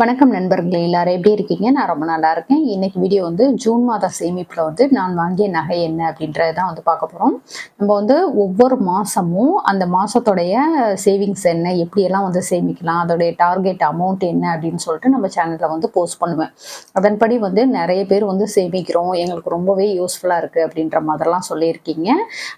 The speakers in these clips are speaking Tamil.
வணக்கம் நண்பர்களே எல்லாரும் எப்படி இருக்கீங்க? நான் ரொம்ப நல்லா இருக்கேன். இன்னைக்கு வீடியோ வந்து ஜூன் மாத சேமிப்பில் வந்து நான் வாங்கிய நகை என்ன அப்படின்றதான் வந்து பார்க்க போகிறோம் நம்ம வந்து ஒவ்வொரு மாதமும் அந்த மாதத்தோடைய சேவிங்ஸ் என்ன எப்படியெல்லாம் வந்து சேமிக்கலாம் அதோடைய டார்கெட் அமௌண்ட் என்ன அப்படின்னு சொல்லிட்டு நம்ம சேனலில் வந்து போஸ்ட் பண்ணுவேன். அதன்படி வந்து நிறைய பேர் வந்து சேமிக்கிறோம். எங்களுக்கு ரொம்பவே யூஸ்ஃபுல்லாக இருக்குது அப்படின்ற மாதிரிலாம் சொல்லியிருக்கீங்க.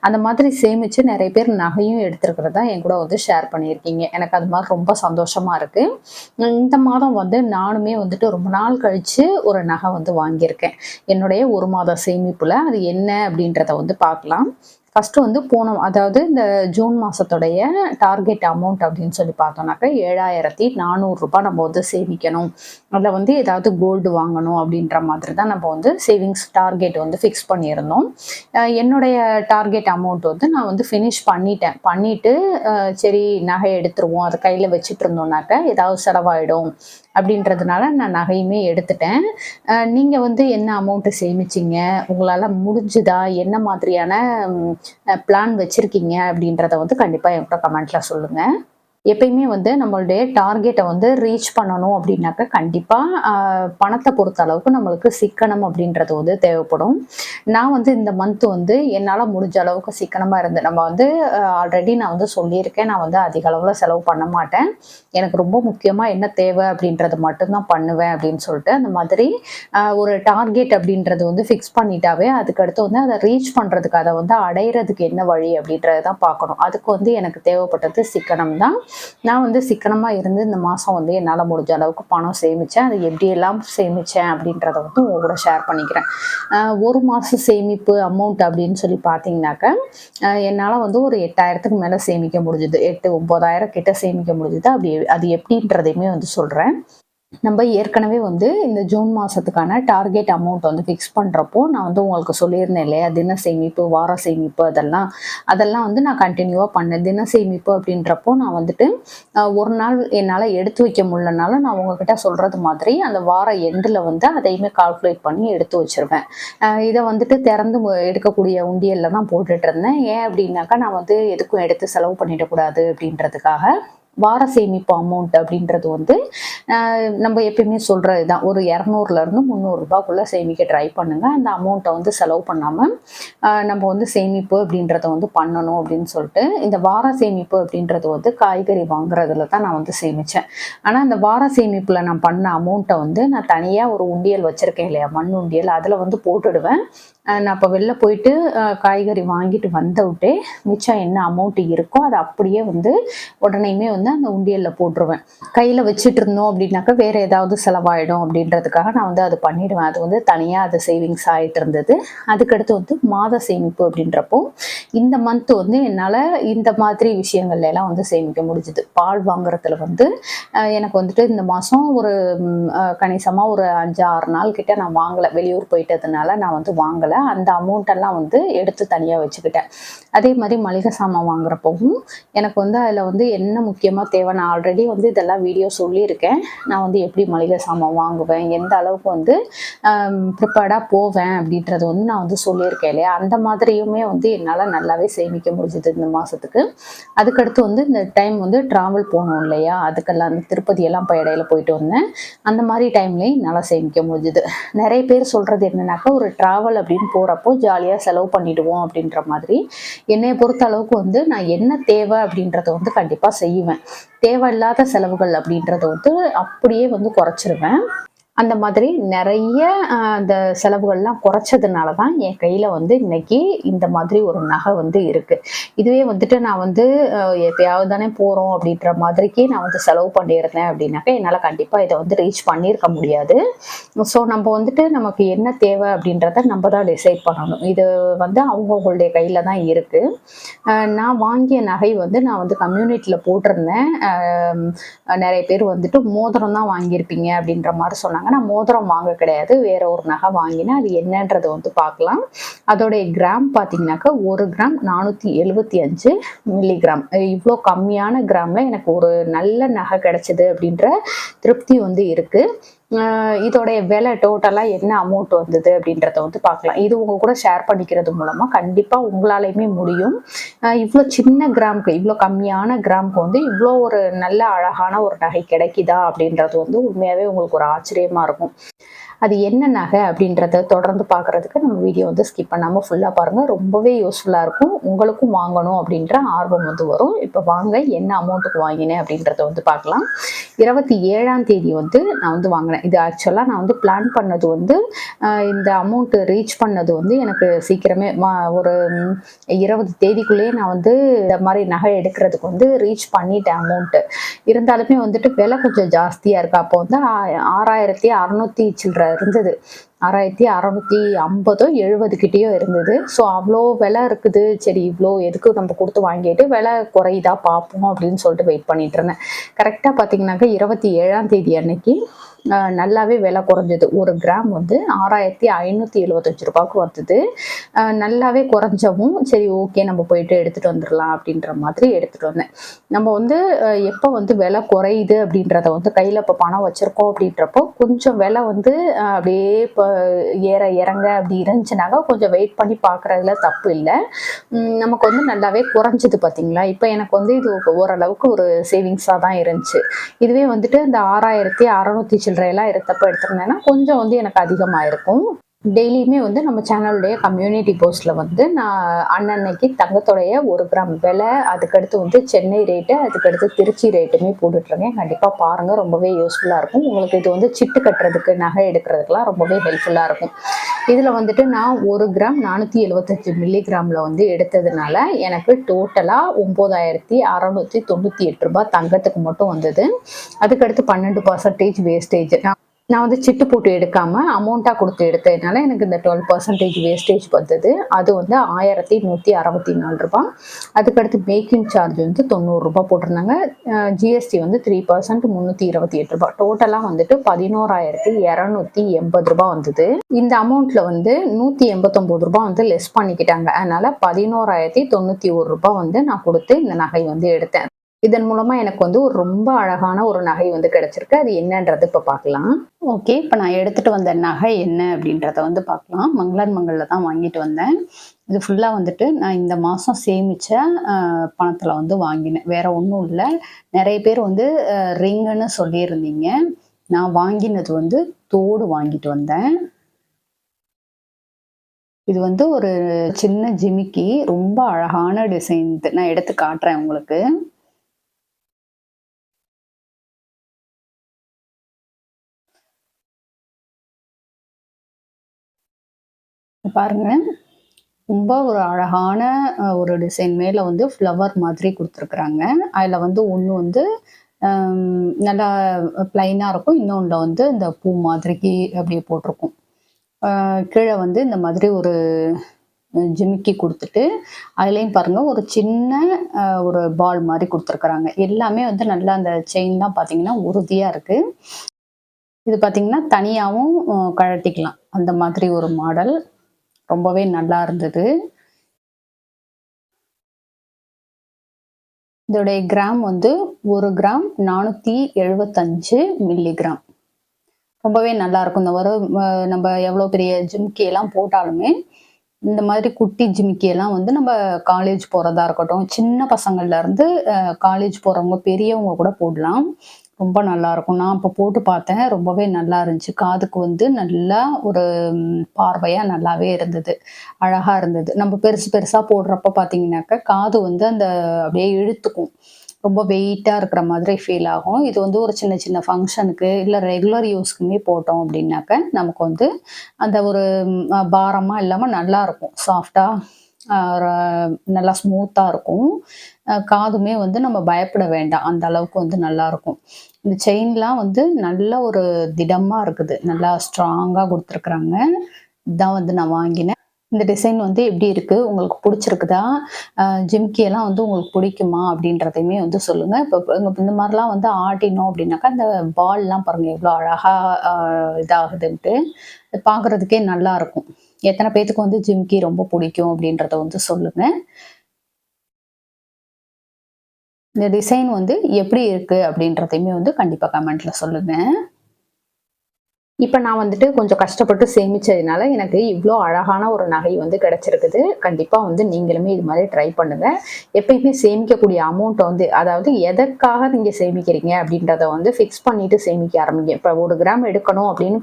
அந்த மாதிரி சேமித்து நிறைய பேர் நகையும் எடுத்துருக்கிறதா என் கூட வந்து ஷேர் பண்ணியிருக்கீங்க. எனக்கு அது மாதிரி ரொம்ப சந்தோஷமாக இருக்குது இந்த மாதம் வந்து நானுமே வந்துட்டு ரொம்ப நாள் கழித்து ஒரு நகை வந்து வாங்கியிருக்கேன். என்னுடைய ஒரு மாத சேமிப்பில். அது என்ன அப்படின்றத வந்து பார்க்கலாம். ஃபஸ்ட்டு வந்து போனோம் அதாவது இந்த ஜூன் மாதத்துடைய டார்கெட் அமௌண்ட் அப்படின்னு சொல்லி பார்த்தோம்னாக்கா ஏழாயிரத்தி நானூறுரூபா நம்ம வந்து சேமிக்கணும். அதில் வந்து ஏதாவது கோல்டு வாங்கணும் அப்படின்ற மாதிரி தான் நம்ம வந்து சேவிங்ஸ் டார்கெட் வந்து ஃபிக்ஸ் பண்ணியிருந்தோம். என்னுடைய டார்கெட் அமௌண்ட் வந்து நான் வந்து ஃபினிஷ் பண்ணிட்டேன். பண்ணிவிட்டு சரி நகை எடுத்துருவோம். அதை கையில் வச்சுட்டு இருந்தோம்னாக்கா ஏதாவது செலவாயிடும் அப்படின்றதுனால நான் நகையுமே எடுத்துட்டேன். நீங்கள் வந்து என்ன அமௌண்ட்டு சேமிச்சிங்க? உங்களால் முடிஞ்சுதா? என்ன மாதிரியான பிளான் வச்சுருக்கீங்க அப்படின்றத வந்து கண்டிப்பாக என்கிட்ட கமெண்ட்டில் சொல்லுங்கள் எப்பயுமே வந்து நம்மளுடைய டார்கெட்டை வந்து ரீச் பண்ணணும் அப்படின்னாக்க கண்டிப்பாக பணத்தை பொறுத்த அளவுக்கு நம்மளுக்கு சிக்கனம் அப்படின்றது வந்து தேவைப்படும். நான் வந்து இந்த மந்த் வந்து என்னால் முடிஞ்ச அளவுக்கு சிக்கனமாக இருந்து நம்ம வந்து ஆல்ரெடி நான் வந்து சொல்லியிருக்கேன். நான் வந்து அதிக அளவில் செலவு பண்ண மாட்டேன். எனக்கு ரொம்ப முக்கியமாக என்ன தேவை அப்படின்றது மட்டும்தான் பண்ணுவேன் அப்படின்னு சொல்லிட்டு அந்த மாதிரி ஒரு டார்கெட் அப்படின்றது வந்து ஃபிக்ஸ் பண்ணிட்டாவே அதுக்கடுத்து வந்து அதை ரீச் பண்ணுறதுக்கு அதை வந்து அடையிறதுக்கு என்ன வழி அப்படின்றத தான் பார்க்கணும். அதுக்கு வந்து எனக்கு தேவைப்பட்டது சிக்கனம் தான் நான் வந்து சிக்கனமாக இருந்து இந்த மாதம் வந்து என்னால் முடிஞ்ச அளவுக்கு பணம் சேமித்தேன் அது எப்படியெல்லாம் சேமித்தேன் அப்படின்றத வந்து உங்க கூட ஷேர் பண்ணிக்கிறேன். ஒரு மாத சேமிப்பு அமௌண்ட் அப்படின்னு சொல்லி பார்த்தீங்கன்னாக்கா என்னால் வந்து ஒரு எட்டாயிரத்துக்கு மேலே சேமிக்க முடிஞ்சுது. எட்டு ஒம்பதாயிரம் கிட்ட சேமிக்க முடிஞ்சுது. அப்படி அது எப்படின்றதையுமே வந்து சொல்கிறேன் நம்ம ஏற்கனவே வந்து இந்த ஜூன் மாதத்துக்கான டார்கெட் அமௌண்ட் வந்து ஃபிக்ஸ் பண்ணுறப்போ நான் வந்து உங்களுக்கு சொல்லியிருந்தேன் இல்லையா? தின சேமிப்பு வார சேமிப்பு அதெல்லாம். அதெல்லாம் வந்து நான் கண்டினியூவாக பண்ணேன். தின சேமிப்பு அப்படின்றப்போ நான் வந்துட்டு ஒரு நாள் என்னால் எடுத்து வைக்க முடியலனாலும் நான் உங்ககிட்ட சொல்கிறது மாதிரி அந்த வார எண்டில் வந்து அதையுமே கால்குலேட் பண்ணி எடுத்து வச்சிருவேன். இதை வந்துட்டு திறந்து எடுக்கக்கூடிய உண்டியலில் தான் போட்டுட்டு இருந்தேன் ஏன் அப்படின்னாக்கா நான் வந்து எதுக்கும் எடுத்து செலவு பண்ணிடக்கூடாது அப்படின்றதுக்காக வார சேமிப்பு அமௌண்ட் அப்படின்றது வந்து நம்ம எப்பயுமே சொல்கிறது தான் ஒரு இரநூறுலேருந்து முந்நூறுரூபாக்குள்ளே சேமிக்க ட்ரை பண்ணுங்கள் அந்த அமௌண்ட்டை வந்து செலவு பண்ணாமல் நம்ம வந்து சேமிப்பு அப்படின்றத வந்து பண்ணணும் அப்படின்னு சொல்லிட்டு இந்த வார சேமிப்பு அப்படின்றது வந்து காய்கறி வாங்குறதுல தான் நான் வந்து சேமித்தேன் ஆனால் அந்த வார சேமிப்பில் நான் பண்ண அமௌண்ட்டை வந்து நான் தனியாக ஒரு உண்டியல் வச்சுருக்கேன் இல்லையா? மண் உண்டியல். அதில் வந்து போட்டுடுவேன். நான் இப்போ வெளில போயிட்டு காய்கறி வாங்கிட்டு வந்தவிட்டே மிச்சம் என்ன அமௌண்ட் இருக்கோ அதை அப்படியே வந்து உடனேயுமே வந்து அந்த உண்டியலில் போட்டுருவேன். கையில் வச்சுட்டு இருந்தோம் அப்படின்னாக்கா வேறு ஏதாவது செலவாயிடும் அப்படின்றதுக்காக நான் வந்து அது பண்ணிடுவேன். அது வந்து தனியாக அது சேவிங்ஸ் ஆகிட்டு இருந்தது. அதுக்கடுத்து வந்து மாத சேமிப்பு அப்படின்றப்போ இந்த மந்த் வந்து என்னால் இந்த மாதிரி விஷயங்கள்ல எல்லாம் வந்து சேமிக்க முடிஞ்சுது. பால் வாங்குறதுல வந்து எனக்கு வந்துட்டு இந்த மாதம் ஒரு கணிசமாக ஒரு அஞ்சு ஆறு நாள் கிட்ட நான் வாங்கலை. வெளியூர் போயிட்டதுனால நான் வந்து வாங்கலை. அந்த அமௌண்ட்டெல்லாம் வந்து எடுத்து தனியாக வச்சுக்கிட்டேன். அதே மாதிரி மளிகை சாமான் வாங்குறப்பவும் எனக்கு வந்து அதில் வந்து என்ன முக்கியமாக தேவை? நான் ஆல்ரெடி வந்து இதெல்லாம் வீடியோ சொல்லியிருக்கேன். நான் வந்து எப்படி மளிகை சாமான் வாங்குவேன் எந்த அளவுக்கு வந்து ப்ரிப்பேர்டாக போவேன் அப்படின்றது வந்து நான் வந்து சொல்லியிருக்கேன் இல்லையா? அந்த மாதிரியுமே வந்து என்னால் நல்லாவே சேமிக்க முடிஞ்சுது இந்த மாதத்துக்கு அதுக்கடுத்து வந்து இந்த டைம் வந்து ட்ராவல் போகணும் இல்லையா? அதுக்கெல்லாம் அந்த திருப்பதி எல்லாம் இப்போ இடையில போயிட்டு வந்தேன். அந்த மாதிரி டைம்லேயும் என்னால் சேமிக்க முடிஞ்சுது. நிறைய பேர் சொல்கிறது என்னன்னாக்கா ஒரு ட்ராவல் அப்படின்னு போகிறப்போ ஜாலியாக செலவு பண்ணிடுவோம் அப்படின்ற மாதிரி. என்னை பொறுத்த அளவுக்கு வந்து நான் என்ன தேவை அப்படின்றத வந்து கண்டிப்பாக செய்வேன். தேவையில்லாத செலவுகள் அப்படின்றத வந்து அப்படியே வந்து குறைச்சிருவேன். அந்த மாதிரி நிறைய அந்த செலவுகள்லாம் குறைச்சதுனால தான் என் கையில் வந்து இன்னைக்கு இந்த மாதிரி ஒரு நகை வந்து இருக்குது இதுவே வந்துட்டு நான் வந்து எப்பயாவது தானே போகிறோம் அப்படின்ற மாதிரிக்கு நான் வந்து செலவு பண்ணியிருந்தேன் அப்படின்னாக்கா என்னால் கண்டிப்பாக இதை வந்து ரீச் பண்ணியிருக்க முடியாது. ஸோ நம்ம வந்துட்டு நமக்கு என்ன தேவை அப்படின்றத நம்ம தான் டிசைட் பண்ணணும். இது வந்து அவங்கவுங்களுடைய கையில் தான் இருக்குது நான் வாங்கிய நகை வந்து நான் வந்து கம்யூனிட்டியில் போட்டிருந்தேன். நிறைய பேர் வந்துட்டு மோதிரம் தான் வாங்கியிருப்பீங்க அப்படின்ற மாதிரி சொன்னாங்க. நான் மோதிரம் வாங்க கிடையாது. வேற ஒரு நகை வாங்கினா அது என்னன்றதை வந்து பார்க்கலாம். அதோடைய கிராம் பார்த்தீங்கன்னாக்கா ஒரு கிராம் நானூற்றி எழுபத்தி அஞ்சு மில்லிகிராம் இவ்வளோ கம்மியான கிராமில் எனக்கு ஒரு நல்ல நகை கிடைச்சது அப்படின்ற திருப்தி வந்து இருக்குது இதோடைய விலை டோட்டலாக என்ன அமௌண்ட் வந்தது அப்படின்றத வந்து பார்க்கலாம். இது உங்க கூட ஷேர் பண்ணிக்கிறது மூலமாக கண்டிப்பாக உங்களாலையுமே முடியும். இவ்வளோ சின்ன கிராம்க்கு இவ்வளோ கம்மியான கிராம்க்கு வந்து இவ்வளோ ஒரு நல்ல அழகான ஒரு நகை கிடைக்குதா அப்படின்றது வந்து உண்மையாகவே உங்களுக்கு ஒரு ஆச்சரியமா இருக்கும். அது என்ன நகை அப்படின்றத தொடர்ந்து பார்க்கறதுக்கு நம்ம வீடியோ வந்து ஸ்கிப் பண்ணாமல் ஃபுல்லாக பாருங்கள் ரொம்பவே யூஸ்ஃபுல்லாக இருக்கும். உங்களுக்கும் வாங்கணும் அப்படின்ற ஆர்வம் வந்து வரும். இப்போ வாங்க என்ன அமௌண்ட்டுக்கு வாங்கினேன் அப்படின்றத வந்து பார்க்கலாம். இருபத்தி ஏழாம் தேதி வந்து நான் வந்து வாங்கினேன். இது ஆக்சுவலாக நான் வந்து பிளான் பண்ணது வந்து இந்த அமௌண்ட்டு ரீச் பண்ணது வந்து எனக்கு சீக்கிரமே மா- ஒரு இருபது தேதிக்குள்ளேயே நான் வந்து இந்த மாதிரி நகை எடுக்கிறதுக்கு வந்து ரீச் பண்ணிட்டேன் அமௌண்ட்டு இருந்தாலுமே வந்துட்டு விலை கொஞ்சம் ஜாஸ்தியாக இருக்கு. அப்போ வந்து ஆ- ஆறாயிரத்தி அறநூற்றி சில்லற இருந்தது ஆறாயிரத்தி அறநூற்றி ஐம்பதோ எழுபது கிட்டேயோ இருந்தது. ஸோ அவ்வளோ விலை இருக்குது. சரி இவ்வளோ எதுக்கு நம்ம கொடுத்து வாங்கிட்டு விலை குறையுதா பார்ப்போம் அப்படின்னு சொல்லிட்டு வெயிட் பண்ணிட்டு இருந்தேன். கரெக்டாக பார்த்தீங்கன்னாக்கா இருபத்தி ஏழாம் தேதி அன்னைக்கு நல்லாவே விலை குறைஞ்சது. ஒரு கிராம் வந்து ஆறாயிரத்தி ஐநூற்றி எழுபத்தஞ்சு ரூபாய்க்கு வந்தது. நல்லாவே குறைஞ்சவும் சரி ஓகே நம்ம போயிட்டு எடுத்துகிட்டு வந்துடலாம் அப்படின்ற மாதிரி எடுத்துகிட்டு வந்தேன். நம்ம வந்து எப்போ வந்து விலை குறையுது அப்படின்றத வந்து கையில் இப்போ பணம் வச்சுருக்கோம் அப்படின்றப்போ கொஞ்சம் விலை வந்து அப்படியே இப்போ ஏற இறங்க அப்படி இருந்துச்சுனாக்கா கொஞ்சம் வெயிட் பண்ணி பார்க்குறதுல தப்பு இல்லை. நமக்கு வந்து நல்லாவே குறைஞ்சிது பார்த்தீங்களா இப்போ எனக்கு வந்து இது ஓரளவுக்கு ஒரு சேவிங்ஸாக தான் இருந்துச்சு. இதுவே வந்துட்டு இந்த ஆறாயிரத்தி அறநூற்றி சில்லறையெல்லாம் இருந்தப்போ எடுத்திருந்தேன்னா கொஞ்சம் வந்து எனக்கு அதிகமாக இருக்கும் டெய்லியுமே வந்து நம்ம சேனலுடைய கம்யூனிட்டி போஸ்ட்ல வந்து நான் அன்னன்னைக்கு தங்கத்தோடைய ஒரு கிராம் விலை அதுக்கடுத்து வந்து சென்னை ரேட்டு அதுக்கடுத்து திருச்சி ரேட்டுமே போட்டுட்ருக்கேன் கண்டிப்பாக பாருங்கள் ரொம்பவே யூஸ்ஃபுல்லாக இருக்கும். உங்களுக்கு இது வந்து சிட்டு கட்டுறதுக்கு நகை எடுக்கிறதுக்குலாம் ரொம்பவே ஹெல்ப்ஃபுல்லாக இருக்கும். இதில் வந்துட்டு நான் ஒரு கிராம் நானூற்றி எழுபத்தஞ்சு மில்லிகிராமில் வந்து எடுத்ததுனால எனக்கு டோட்டலாக ஒம்பதாயிரத்தி அறநூற்றி தொண்ணூற்றி எட்டு ரூபாய் தங்கத்துக்கு மட்டும் வந்தது. அதுக்கடுத்து பன்னெண்டு பர்சன்டேஜ் வேஸ்டேஜ் நான் நான் வந்து சிட்டு போட்டு எடுக்காம அமௌண்ட்டாக கொடுத்து எடுத்ததுனால எனக்கு இந்த டுவெல் பர்சன்டேஜ் வேஸ்டேஜ் வந்தது. அது வந்து ஆயிரத்தி நூற்றி அறுபத்தி நாலு ரூபாய். அதுக்கடுத்து மேக்கிங் சார்ஜ் வந்து தொண்ணூறு ரூபாய் போட்டிருந்தாங்க. ஜிஎஸ்டி வந்து த்ரீ பர்சன்ட் முந்நூற்றி இருபத்தி எட்டு ரூபாய். டோட்டலாக வந்துட்டு பதினோராயிரத்தி இரநூத்தி எண்பது ரூபாய் வந்தது. இந்த அமௌண்ட்ல வந்து நூற்றி எண்பத்தொம்போது ரூபாய் வந்து லெஸ் பண்ணிக்கிட்டாங்க. அதனால பதினோராயிரத்தி தொண்ணூற்றி ஒரு ரூபாய் வந்து நான் கொடுத்து இந்த நகை வந்து எடுத்தேன். இதன் மூலமா எனக்கு வந்து ஒரு ரொம்ப அழகான ஒரு நகை வந்து கிடைச்சிருக்கு. அது என்னன்றது இப்போ பார்க்கலாம் ஓகே இப்போ நான் எடுத்துட்டு வந்த நகை என்ன அப்படின்றத வந்து பார்க்கலாம் மங்களார் மங்கள்ல தான் வாங்கிட்டு வந்தேன். இது ஃபுல்லாக வந்துட்டு நான் இந்த மாதம் சேமிச்ச பணத்தில் வந்து வாங்கினேன். வேற ஒன்றும் இல்லை. நிறைய பேர் வந்து ரிங்குன்னு சொல்லியிருந்தீங்க. நான் வாங்கினது வந்து தோடு வாங்கிட்டு வந்தேன். இது வந்து ஒரு சின்ன ஜிமிக்கி. ரொம்ப அழகான டிசைன் நான் எடுத்து காட்டுறேன் உங்களுக்கு. பாருங்கள் பாருங்க. ரொம்ப ஒரு அழகான ஒரு டிசைன் மேலே வந்து ஃப்ளவர் மாதிரி கொடுத்துருக்குறாங்க. அதில் வந்து ஒன்று வந்து நல்லா பிளைனாக இருக்கும். இன்னொன்றில் வந்து இந்த பூ மாதிரிக்கு அப்படியே போட்டிருக்கும். கீழே வந்து இந்த மாதிரி ஒரு ஜிமிக்கி கொடுத்துட்டு அதுலேயும் பாருங்க ஒரு சின்ன ஒரு பால் மாதிரி கொடுத்துருக்குறாங்க. எல்லாமே வந்து நல்லா அந்த செயின்லாம் பார்த்தீங்கன்னா உறுதியாக இருக்குது இது பார்த்தீங்கன்னா தனியாகவும் கழட்டிக்கலாம். அந்த மாதிரி ஒரு மாடல் ரொம்பவே நல்லா இருந்தது. இதோடைய கிராம் வந்து ஒரு கிராம் நானூற்றி எழுபத்தஞ்சு மில்லிகிராம். ரொம்பவே நல்லா இருக்கும். இந்த வர நம்ம எவ்வளோ பெரிய ஜிம்கி எல்லாம் போட்டாலுமே இந்த மாதிரி குட்டி ஜிமிக்கி எல்லாம் வந்து நம்ம காலேஜ் போகிறதா இருக்கட்டும் சின்ன பசங்கள்ல இருந்து காலேஜ் போகிறவங்க பெரியவங்க கூட போடலாம். ரொம்ப நல்லா இருக்கும் நான் இப்போ போட்டு பார்த்தேன். ரொம்பவே நல்லா இருந்துச்சு காதுக்கு வந்து நல்லா ஒரு பார்வையாக நல்லாவே இருந்தது. அழகாக இருந்தது. நம்ம பெருசு பெருசாக போடுறப்ப பார்த்தீங்கன்னாக்கா காது வந்து அந்த அப்படியே இழுத்துக்கும். ரொம்ப வெயிட்டாக இருக்கிற மாதிரி ஃபீல் ஆகும். இது வந்து ஒரு சின்ன சின்ன ஃபங்க்ஷனுக்கு இல்லை ரெகுலர் யூஸ்க்குமே போட்டோம் அப்படின்னாக்க நமக்கு வந்து அந்த ஒரு பாரமாக இல்லாமல் நல்லா இருக்கும் சாஃப்டாக நல்லா ஸ்மூத்தாக இருக்கும். காதுமே வந்து நம்ம பயப்பட வேண்டாம். அந்த அளவுக்கு வந்து நல்லா இருக்கும் இந்த செயின்லாம் வந்து நல்ல ஒரு திடமாக இருக்குது. நல்லா ஸ்ட்ராங்காக கொடுத்துருக்குறாங்க. இதான் வந்து நான் வாங்கினேன். இந்த டிசைன் வந்து எப்படி இருக்குது உங்களுக்கு பிடிச்சிருக்குதா? ஜிம்கியெல்லாம் வந்து உங்களுக்கு பிடிக்குமா? அப்படின்றதையுமே வந்து சொல்லுங்கள் இப்போ இந்த மாதிரிலாம் வந்து ஆட்டினோம் அப்படின்னாக்கா இந்த பால்லாம் பாருங்கள் எவ்வளோ அழகாக இதாகுதுன்ட்டு. பார்க்குறதுக்கே நல்லா இருக்கும். எத்தனை பேத்துக்கு வந்து ஜிம்கி ரொம்ப பிடிக்கும் அப்படின்றத வந்து சொல்லுங்கள் இந்த டிசைன் வந்து எப்படி இருக்கு அப்படின்றதையுமே வந்து கண்டிப்பாக கமெண்ட்டில் சொல்லுங்கள் இப்போ நான் வந்துட்டு கொஞ்சம் கஷ்டப்பட்டு சேமிச்சதுனால எனக்கு இவ்வளோ அழகான ஒரு நகை வந்து கிடைச்சிருக்குது. கண்டிப்பாக வந்து நீங்களுமே இது மாதிரி ட்ரை பண்ணுங்கள் எப்பயுமே சேமிக்கக்கூடிய அமௌண்ட்டை வந்து அதாவது எதற்காக நீங்கள் சேமிக்கிறீங்க அப்படின்றத வந்து ஃபிக்ஸ் பண்ணிட்டு சேமிக்க ஆரம்பிங்க. இப்போ ஒரு கிராம் எடுக்கணும் அப்படின்னு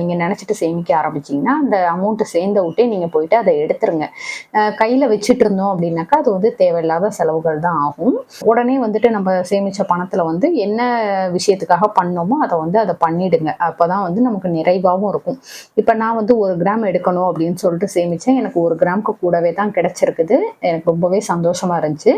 நீங்கள் நினச்சிட்டு சேமிக்க ஆரம்பிச்சீங்கன்னா அந்த அமௌண்ட்டை சேர்ந்த விட்டே நீங்கள் போயிட்டு அதை எடுத்துருங்க. கையில் வச்சுட்டு இருந்தோம் அப்படின்னாக்கா அது வந்து தேவையில்லாத செலவுகள் தான் ஆகும். உடனே வந்துட்டு நம்ம சேமித்த பணத்தில் வந்து என்ன விஷயத்துக்காக பண்ணோமோ அதை வந்து அதை பண்ணிடுங்க. அப்பதான் வந்து நமக்கு நிறைவாகவும் இருக்கும். இப்போ நான் வந்து ஒரு கிராம் எடுக்கணும் அப்படின்னு சொல்லிட்டு சேமிச்சேன். எனக்கு ஒரு கிராமுக்கு கூடவே தான் கிடைச்சிருக்குது. எனக்கு ரொம்பவே சந்தோஷமா இருந்துச்சு.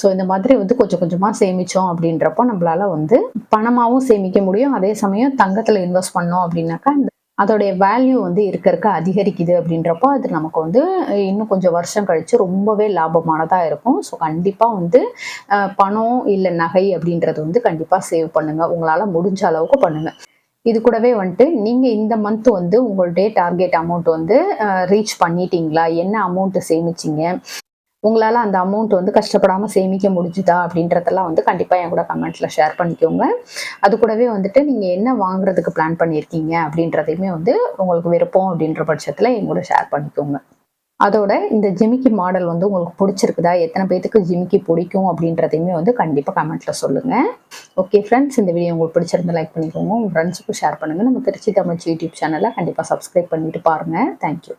ஸோ இந்த மாதிரி வந்து கொஞ்சம் கொஞ்சமா சேமிச்சோம் அப்படின்றப்போ நம்மளால வந்து பணமாகவும் சேமிக்க முடியும். அதே சமயம் தங்கத்தில் இன்வெஸ்ட் பண்ணோம் அப்படின்னாக்கா இந்த அதோடைய வேல்யூ வந்து இருக்க இருக்க அதிகரிக்குது அப்படின்றப்போ அது நமக்கு வந்து இன்னும் கொஞ்சம் வருஷம் கழிச்சு ரொம்பவே லாபமானதாக இருக்கும். ஸோ கண்டிப்பாக வந்து பணம் இல்லை நகை அப்படின்றது வந்து கண்டிப்பாக சேவ் பண்ணுங்க. உங்களால் முடிஞ்ச அளவுக்கு பண்ணுங்க. இது கூடவே வந்துட்டு நீங்கள் இந்த மந்த் வந்து உங்களுடைய டார்கெட் அமௌண்ட் வந்து ரீச் பண்ணிட்டீங்களா? என்ன அமௌண்ட் சேமிச்சிங்க? உங்களால் அந்த அமௌண்ட் வந்து கஷ்டப்படாமல் சேமிக்க முடிஞ்சுதா? அப்படின்றதெல்லாம் வந்து கண்டிப்பாக என் கூட கமெண்ட்டில் ஷேர் பண்ணிக்கோங்க. அது கூடவே வந்துட்டு நீங்கள் என்ன வாங்குறதுக்கு பிளான் பண்ணியிருக்கீங்க? அப்படின்றதையுமே வந்து உங்களுக்கு விருப்பம் அப்படின்ற பட்சத்தில் என் கூட ஷேர் பண்ணிக்கோங்க. அதோட இந்த ஜிமிக்கி மாடல் வந்து உங்களுக்கு பிடிச்சிருக்குதா? எத்தனை பேத்துக்கு ஜிமிக்கி பிடிக்கும் அப்படின்றதையுமே வந்து கண்டிப்பாக கமெண்ட்டில் சொல்லுங்கள் ஓகே ஃப்ரெண்ட்ஸ் இந்த வீடியோ உங்களுக்கு பிடிச்சிருந்தா லைக் பண்ணிக்கோங்க. உங்கள் ஃப்ரெண்ட்ஸுக்கும் ஷேர் பண்ணுங்கள் நம்ம திருச்சி தமிழ் யூடியூப் சேனலை கண்டிப்பாக சப்ஸ்கிரைப் பண்ணிட்டு பாருங்கள் தேங்க்யூ